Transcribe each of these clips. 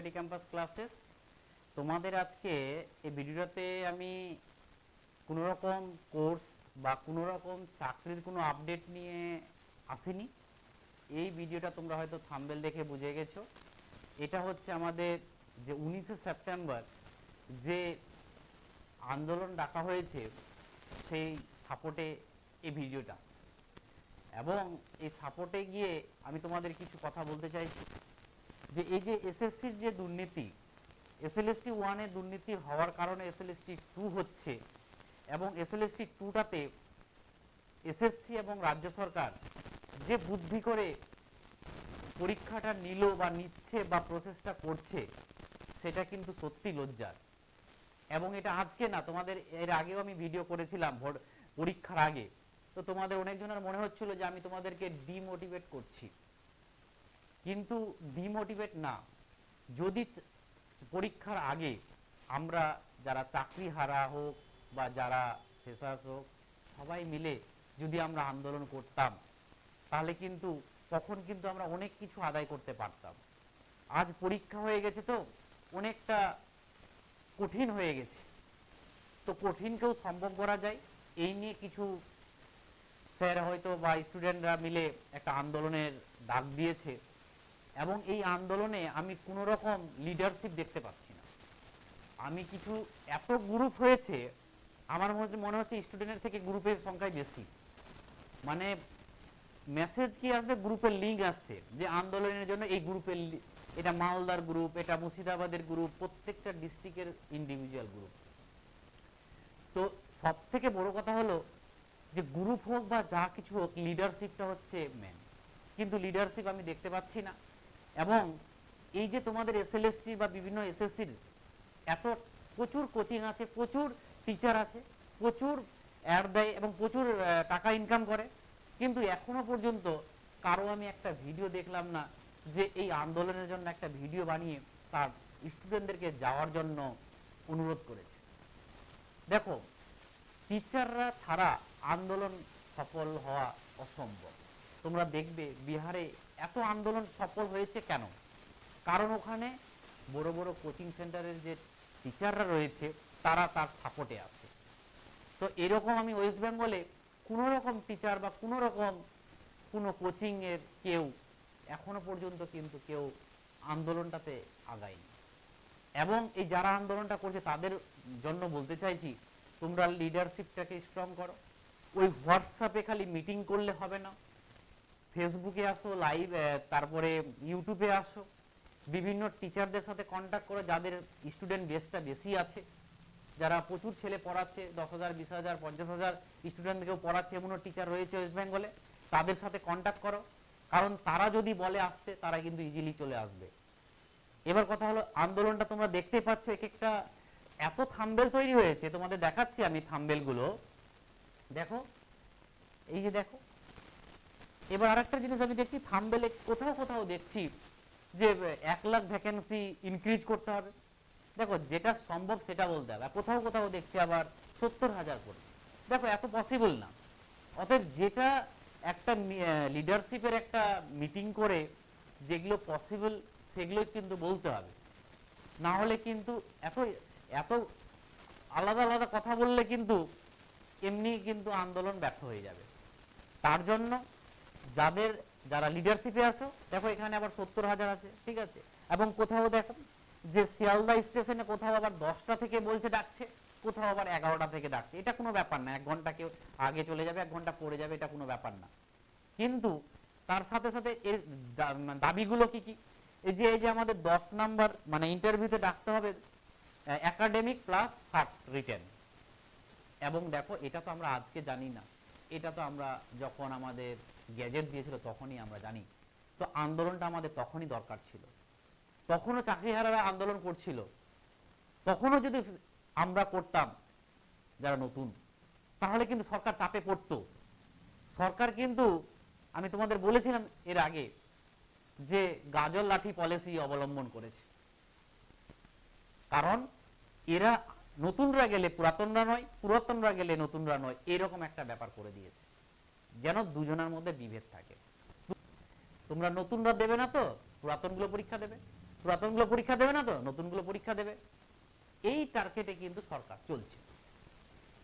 Study campus classes তোমাদের আজকে এই ভিডিওটাতে আমি কোনো রকম কোর্স বা কোনো রকম চাকরির কোনো আপডেট নিয়ে আসিনি। এই ভিডিওটা তোমরা হয়তো থাম্বেল দেখে বুঝে গেছো। এটা হচ্ছে আমাদের যে উনিশে সেপ্টেম্বর যে আন্দোলন ডাকা হয়েছে, সেই সাপোর্টে এই ভিডিওটা। এবং এই সাপোর্টে গিয়ে আমি তোমাদের কিছু কথা বলতে চাইছি। যে এই যে এসএসসির যে দুর্নীতি এসএলএসটি ওয়ানে দুর্নীতি হওয়ার কারণে এসএলএসটি টু হচ্ছে এবং এসএলএসটি টুটাতে এসএসসি এবং রাজ্য সরকার যে বুদ্ধি করে পরীক্ষাটা নিল বা নিচ্ছে বা প্রসেসটা করছে, সেটা কিন্তু সত্যি লজ্জার। এবং এটা আজকে না, তোমাদের এর আগেও আমি ভিডিও করেছিলাম ভোট- পরীক্ষার আগে। তো তোমাদের অনেকজনের মনে হচ্ছিল যে আমি তোমাদেরকে ডিমোটিভেট করছি। কিন্তু ডিমোটিভেট না। যদি পরীক্ষার আগে আমরা যারা চাকরি হারা হোক বা যারা ফেসাস হোক, সবাই মিলে যদি আমরা আন্দোলন করতাম, তাহলে কিন্তু তখন কিন্তু আমরা অনেক কিছু আদায় করতে পারতাম। আজ পরীক্ষা হয়ে গেছে তো, অনেকটা কঠিন হয়ে গেছে। তো কঠিনকেও সম্ভব করা যায়। এই নিয়ে কিছু স্যার হয়তো বা স্টুডেন্টরা মিলে একটা আন্দোলনের ডাক দিয়েছে। এবং এই আন্দোলনে আমি কোনো রকম লিডারশিপ দেখতে পাচ্ছি না। আমি কিছু, এত গ্রুপ হয়েছে, আমার মনে হচ্ছে স্টুডেন্টের থেকে গ্রুপের সংখ্যাই বেশি। মানে মেসেজ কি আসবে? গ্রুপের লিঙ্ক আসছে। যে আন্দোলনের জন্য এই গ্রুপের এটা মালদার গ্রুপ এটা মুর্শিদাবাদের গ্রুপ প্রত্যেকটা ডিস্ট্রিক্টের ইন্ডিভিজুয়াল গ্রুপ তো সব থেকে বড় কথা হলো যে গ্রুপ হোক বা যা কিছু হোক লিডারশিপটা হচ্ছে মেন কিন্তু লিডারশিপ আমি দেখতে পাচ্ছি না। এবং এই যে তোমাদের এসএলএসটি বা বিভিন্ন এসএসসির এত প্রচুর কোচিং আছে, প্রচুর টিচার আছে, প্রচুর অ্যাড দেয় এবং প্রচুর টাকা ইনকাম করে। কিন্তু এখনও পর্যন্ত কারও আমি একটা ভিডিও দেখলাম না যে এই আন্দোলনের জন্য একটা ভিডিও বানিয়ে তার স্টুডেন্টদেরকে যাওয়ার জন্য অনুরোধ করেছে। দেখো টিচাররা ছাড়া আন্দোলন সফল হওয়া অসম্ভব। তোমরা দেখবে বিহারে এত আন্দোলন সফল হয়েছে কেন? কারণ ওখানে বড় বড় কোচিং সেন্টারের যে টিচাররা রয়েছে, তারা তার সাপোর্টে আছে। তো এরকম আমি ওয়েস্ট বেঙ্গলে কোনো রকম টিচার বা কোনো রকম কোনো কোচিংয়ের কেউ এখনও পর্যন্ত কিন্তু কেউ আন্দোলনটাতে আগায়নি। এবং এই যারা আন্দোলনটা করছে, তাদের জন্য বলতে চাইছি, তোমরা লিডারশিপটাকে স্ট্রং করো। ওই হোয়াটসঅ্যাপে খালি মিটিং করলে হবে না। ফেসবুকে আসো লাইভ তারপরে ইউটিউবে আসো। বিভিন্ন টিচারদের সাথে কন্ট্যাক্ট করো, যাদের স্টুডেন্ট বেসটা বেশি আছে। যারা প্রচুর ছেলে পড়াচ্ছে, দশ হাজার, বিশ হাজার, পঞ্চাশ হাজার স্টুডেন্টকেও পড়াচ্ছে, এমনও টিচার রয়েছে ওয়েস্ট বেঙ্গলে তাদের সাথে কন্ট্যাক্ট করো। কারণ তারা যদি বলে আসতে, তারা কিন্তু ইজিলি চলে আসবে। এবার কথা হলো, আন্দোলনটা তোমরা দেখতে পাচ্ছ এক একটা এত থাম্বেল তৈরি হয়েছে। তোমাদের দেখাচ্ছি আমি থাম্বেলগুলো দেখো, এই যে দেখো এবার আরেকটা জিনিস আমি দেখছি, থাম্বেলে কোথাও কোথাও দেখছি যে, এক লাখ ভ্যাকেন্সি ইনক্রিজ করতে হবে। দেখো, যেটা সম্ভব সেটা বলতে হবে। কোথাও কোথাও দেখছি আবার সত্তর হাজার করে। দেখো, এত পসিবল না। অতএব যেটা একটা লিডারশিপের একটা মিটিং করে, যেগুলো পসিবল সেগুলো কিন্তু বলতে হবে। না হলে কিন্তু এত এত আলাদা আলাদা কথা বললে কিন্তু এমনি কিন্তু আন্দোলন ব্যর্থ হয়ে যাবে। তার জন্য যাদের যারা লিডারশিপে আছো, দেখো এখানে আবার সত্তর হাজার আছে, ঠিক আছে? এবং কোথাও দেখো যে শিয়ালদা স্টেশনে কোথাও আবার দশটা থেকে বলছে ডাকছে, কোথাও আবার এগারোটা থেকে ডাকছে। এটা কোনো ব্যাপার না, এক ঘণ্টা কেউ আগে চলে যাবে, এক ঘণ্টা পরে যাবে, এটা কোনো ব্যাপার না। কিন্তু তার সাথে সাথে এর মানে দাবিগুলো কি কি? এই যে এই যে আমাদের দশ নাম্বার মানে ইন্টারভিউতে ডাকতে হবে একাডেমিক প্লাস সার্ট রিটেন এবং দেখো, এটা তো আমরা আজকে জানি না। এটা তো আমরা যখন আমাদের গ্যাজেট দিয়েছিল তখনই আমরা জানি। তো আন্দোলনটা আমাদের তখনই দরকার ছিল। তখনও চাকরিহারারা আন্দোলন করছিল। তখনও যদি আমরা করতাম যারা নতুন, তাহলে কিন্তু সরকার চাপে পড়তো। সরকার কিন্তু, আমি তোমাদের বলেছিলাম এর আগে, যে গাজর লাঠি পলিসি অবলম্বন করেছে। কারণ এরা নতুনরা গেলে পুরাতনরা নয়, পুরাতনরা গেলে নতুনরা নয়, এরকম একটা ব্যাপার করে দিয়েছে। যেন দুজনের মধ্যে বিভেদ থাকে। তোমরা নতুনরা দেবে না তো, পুরাতনগুলো পরীক্ষা দেবে। পুরাতনগুলো পরীক্ষা দেবে না তো, নতুনগুলো পরীক্ষা দেবে। এই টার্গেটে কিন্তু সরকার চলছে।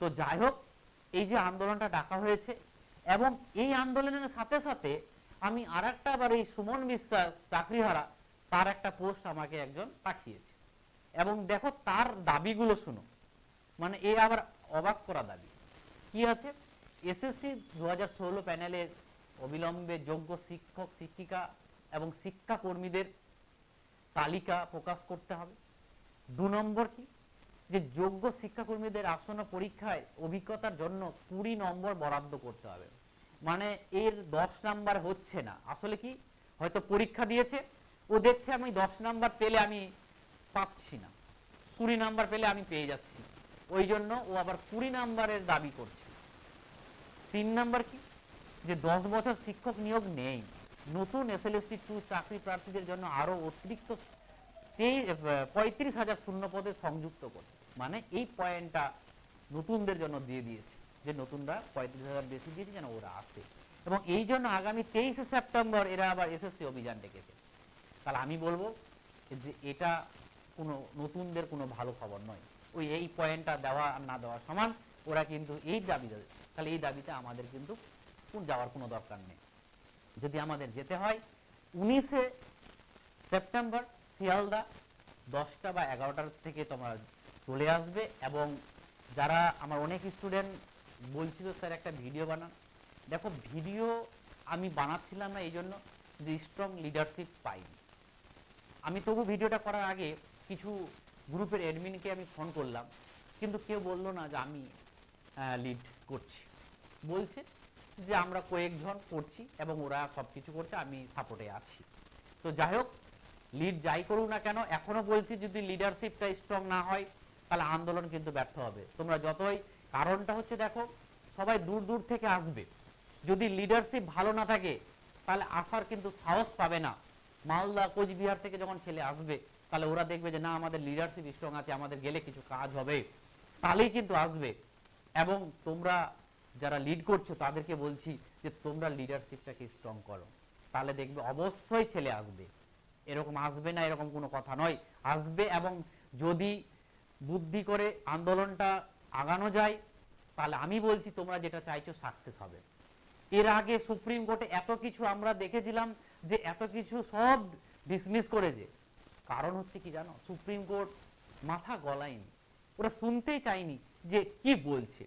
তো যাই হোক, এই যে আন্দোলনটা ডাকা হয়েছে, এবং এই আন্দোলনের সাথে সাথে আমি আর একটা আবার এই সুমন বিশ্বাস চাকরিহারা, তার একটা পোস্ট আমাকে একজন পাঠিয়েছে। এবং দেখো তার দাবিগুলো শুনো। মানে এ আবার অবাক করা দাবি। কি আছে? এসএসসি দু হাজার ষোলো প্যানেলের অবিলম্বে যোগ্য শিক্ষক, শিক্ষিকা এবং শিক্ষা কর্মীদের তালিকা প্রকাশ করতে হবে। দু নম্বর কি? যে যোগ্য শিক্ষাকর্মীদের আসন্ন পরীক্ষায় অভিজ্ঞতার জন্য কুড়ি নম্বর বরাদ্দ করতে হবে। মানে এর দশ নাম্বার হচ্ছে না। আসলে কি? হয়তো পরীক্ষা দিয়েছে, ও দেখছে আমি দশ নাম্বার পেলে আমি পাচ্ছি না। কুড়ি নাম্বার পেলে আমি পেয়ে যাচ্ছি। ওই জন্য ও আবার কুড়ি নাম্বারের দাবি করছে। তিন নাম্বার কি? যে দশ বছর শিক্ষক নিয়োগ নেই। নতুন এসএলএসটি টু চাকরি প্রার্থীদের জন্য আরও অতিরিক্ত পঁয়ত্রিশ হাজার শূন্য পদে সংযুক্ত করে। মানে এই পয়েন্টটা নতুনদের জন্য দিয়ে দিয়েছে। যে নতুনরা পঁয়ত্রিশ হাজার বেশি দিয়েছে যেন ওরা আসে। এবং এই জন্য আগামী তেইশে সেপ্টেম্বর এরা আবার এসএসসি অভিযান ডেকেছে। তাহলে আমি বলব যে এটা কোনো নতুনদের কোনো ভালো খবর নয়। ওই এই পয়েন্টটা দেওয়া আর না দেওয়া সমান, ওরা কিন্তু এই দাবি দেবে তাহলে এই দাবিতে আমাদের কিন্তু কোন যাওয়ার কোনো দরকার নেই। যদি আমাদের যেতে হয়, উনিশে সেপ্টেম্বর শিয়ালদা দশটা বা এগারোটার থেকে তোমরা চলে আসবে এবং যারা আমার অনেক স্টুডেন্ট বলছিল, স্যার, একটা ভিডিও বানান। দেখো ভিডিও আমি বানাচ্ছিলাম না এই জন্য যে স্ট্রং লিডারশিপ পাইনি। আমি তবু ভিডিওটা করার আগে কিছু গ্রুপের অ্যাডমিনকে আমি ফোন করলাম, কিন্তু কেউ বলল না যে আমি লিড করছি। বলছে যে আমরা কয়েকজন করছি এবং ওরা সব কিছু করছে, আমি সাপোর্টে আছি। তো যাই হোক লিড যাই করুক না কেন, এখনও বলছি যদি লিডারশিপটা স্ট্রং না হয়, তাহলে আন্দোলন কিন্তু ব্যর্থ হবে। তোমরা যতই, কারণটা হচ্ছে দেখো, সবাই দূর দূর থেকে আসবে। যদি লিডারশিপ ভালো না থাকে, তাহলে আসার কিন্তু সাহস পাবে না। মালদা, কোচবিহার থেকে যখন ছেলে আসবে তাহলে ওরা দেখবে যে না, আমাদের লিডারশিপ স্ট্রং আছে, আমাদের গেলে কিছু কাজ হবে। তাহলেই কিন্তু আসবে। এবং তোমরা যারা লিড করছ, তাদেরকে বলছি যে তোমরা লিডারশিপটাকে স্ট্রং করো। তাহলে দেখবে অবশ্যই ছেলে আসবে। এরকম আসবে না, এরকম কোনো কথা নয়। আসবে এবং যদি বুদ্ধি করে আন্দোলনটা আগানো যায়, তাহলে আমি বলছি তোমরা যেটা চাইছো সাকসেস হবে। এর আগে সুপ্রিম কোর্টে এত কিছু আমরা দেখেছিলাম যে এত কিছু সব ডিসমিস করেছে। কারণ হচ্ছে কি জানো? সুপ্রিম কোর্ট মাথা গলায়নি। ওরা শুনতেই চায়নি যে কি বলছে।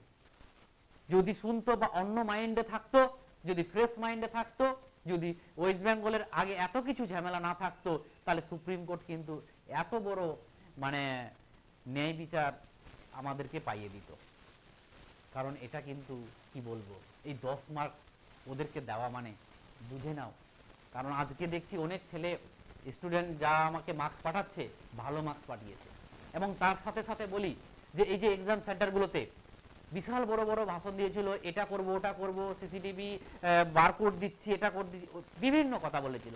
যদি শুনতো বা অন্য মাইন্ডে থাকতো, যদি ফ্রেশ মাইন্ডে থাকতো, যদি ওয়েস্ট বেঙ্গলের আগে এত কিছু ঝামেলা না থাকতো, তাহলে সুপ্রিম কোর্ট কিন্তু এত বড় মানে ন্যায় বিচার আমাদেরকে পাইয়ে দিত। কারণ এটা কিন্তু, কি বলব, এই দশ মার্ক ওদেরকে দেওয়া মানে বুঝে নাও। কারণ আজকে দেখছি অনেক ছেলে স্টুডেন্ট যা আমাকে মার্কস পাঠাচ্ছে, ভালো মার্কস পাঠিয়েছে। এবং তার সাথে সাথে বলি যে, এই যে এক্সাম সেন্টারগুলোতে বিশাল বড় বড় ভাষণ দিয়েছিল, এটা করব, ওটা করব সিসিটিভি বারকোড দিচ্ছি, এটা করে বিভিন্ন কথা বলেছিল।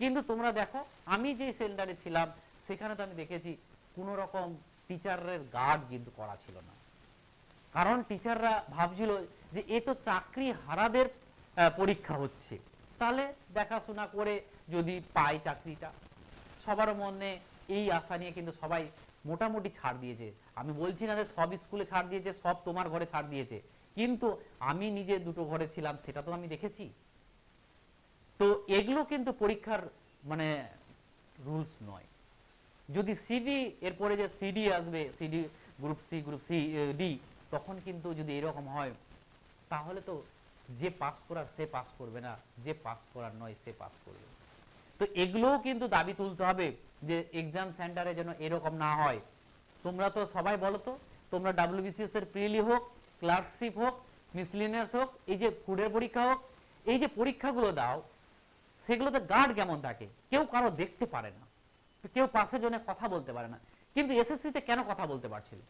কিন্তু তোমরা দেখো, আমি যে সেন্টারে ছিলাম, সেখানে তো আমি দেখেছি, কোনো রকম টিচারের গার্ড কিন্তু করা ছিল না। কারণ টিচাররা ভাবছিল যে, এ তো চাকরি হারাদের পরীক্ষা হচ্ছে। তাহলে দেখাশোনা করে যদি পায় চাকরিটা। সবার মনে এই আশা নিয়ে কিন্তু সবাই মোটামুটি ছাড় দিয়েছে। আমি বলছি না যে সব স্কুলে ছাড় দিয়েছে, সব তোমার ঘরে ছাড় দিয়েছে। কিন্তু আমি নিজে দুটো ঘরে ছিলাম, সেটা তো আমি দেখেছি। তো এগুলো কিন্তু পরীক্ষার মানে রুলস নয়। যদি সিডি এরপরে যে সিডি আসবে CD group C group C D তখন কিন্তু যদি এরকম হয়, তাহলে তো যে পাস করার সে পাস করবে না, যে পাস করার নয়, সে পাস করবে। তো এগুলোও কিন্তু দাবি তুলতে হবে যে এক্সাম সেন্টারে যেন এরকম না হয়। তোমরা তো সবাই বলো তো, তোমরা ডাব্লিউবিসিএস এর প্রিলি হোক, ক্লার্কশিপ হোক, মিসলিনিয়াস হোক, এই যে ফুডের পরীক্ষা হোক, এই যে পরীক্ষাগুলো দাও, সেগুলোতে গার্ড কেমন থাকে? কেউ কারও দেখতে পারে না। কেউ পাশের জন্য কথা বলতে পারে না। কিন্তু এসএসসিতে কেন কথা বলতে পারছিল?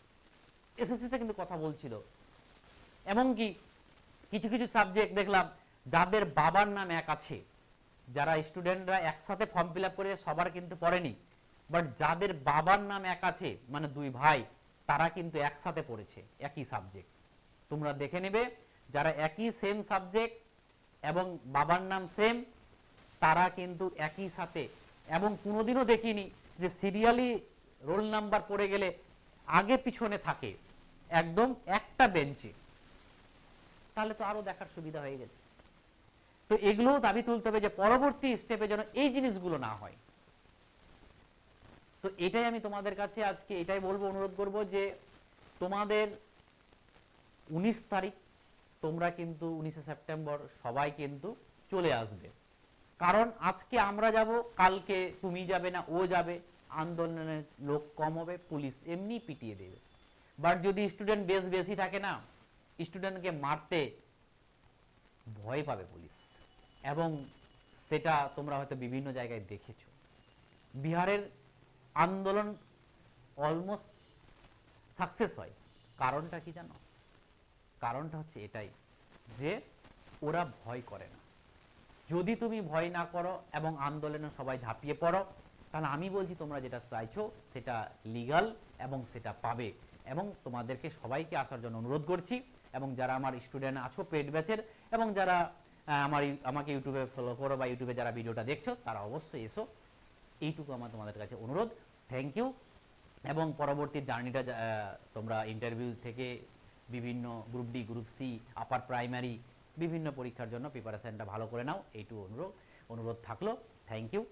এসএসসিতে কিন্তু কথা বলছিল। এমনকি কিছু কিছু সাবজেক্ট দেখলাম, যাদের বাবার নাম এক আছে, যারা স্টুডেন্টরা একসাথে ফর্ম ফিল আপ করে সবার কিন্তু পড়েনি বাট যাদের বাবার নাম এক আছে মানে দুই ভাই, তারা কিন্তু একসাথে পড়েছে, একই সাবজেক্ট তোমরা দেখে নেবে, যারা একই সেম সাবজেক্ট এবং বাবার নাম সেম তারা কিন্তু একই সাথে, এবং কোনোদিনও দেখিনি যে সিরিয়ালি রোল নাম্বার পড়ে গেলে আগে পিছনে থাকে, একদম একটা বেঞ্চে তাহলে তো আরও দেখার সুবিধা হয়ে গেছে। তো এগুলোও দাবি তুলতে হবে যে পরবর্তী স্টেপে যেন এই জিনিসগুলো না হয়। তো এটাই আমি তোমাদের কাছে আজকে এটাই বলব, অনুরোধ করব যে তোমাদের উনিশ তারিখ তোমরা কিন্তু উনিশে সেপ্টেম্বর সবাই কিন্তু চলে আসবে। কারণ আজকে আমরা যাব, কালকে তুমি যাবে না, ও যাবে, আন্দোলনের লোক কম হবে, পুলিশ এমনি পিটিয়ে দেবে। বাট যদি স্টুডেন্ট বেশ বেশি থাকে না স্টুডেন্টকে মারতে ভয় পাবে পুলিশ। এবং সেটা তোমরা হয়তো বিভিন্ন জায়গায় দেখেছ। বিহারের আন্দোলন অলমোস্ট সাকসেস হয়। কারণটা কি জানো? কারণটা হচ্ছে এটাই যে ওরা ভয় করে না। যদি তুমি ভয় না করো এবং আন্দোলনে সবাই ঝাঁপিয়ে পড়ো, তাহলে আমি বলছি তোমরা যেটা চাইছো সেটা লিগাল এবং সেটা পাবে। এবং তোমাদেরকে সবাইকে আসার জন্য অনুরোধ করছি। এবং যারা আমার স্টুডেন্ট আছো পেড ব্যাচের, এবং যারা আমার আমাকে ইউটিউবে ফলো করো বা ইউটিউবে যারা ভিডিওটা দেখছ, তারা অবশ্যই এসো। এইটুকু আমার তোমাদের কাছে অনুরোধ। থ্যাংক ইউ এবং পরবর্তী জার্নিটা তোমরা ইন্টারভিউ থেকে বিভিন্ন group D group C upper primary বিভিন্ন পরীক্ষার জন্য প্রিপারেশনটা ভালো করে নাও। এইটুকু অনুরোধ অনুরোধ থাকল। Thank you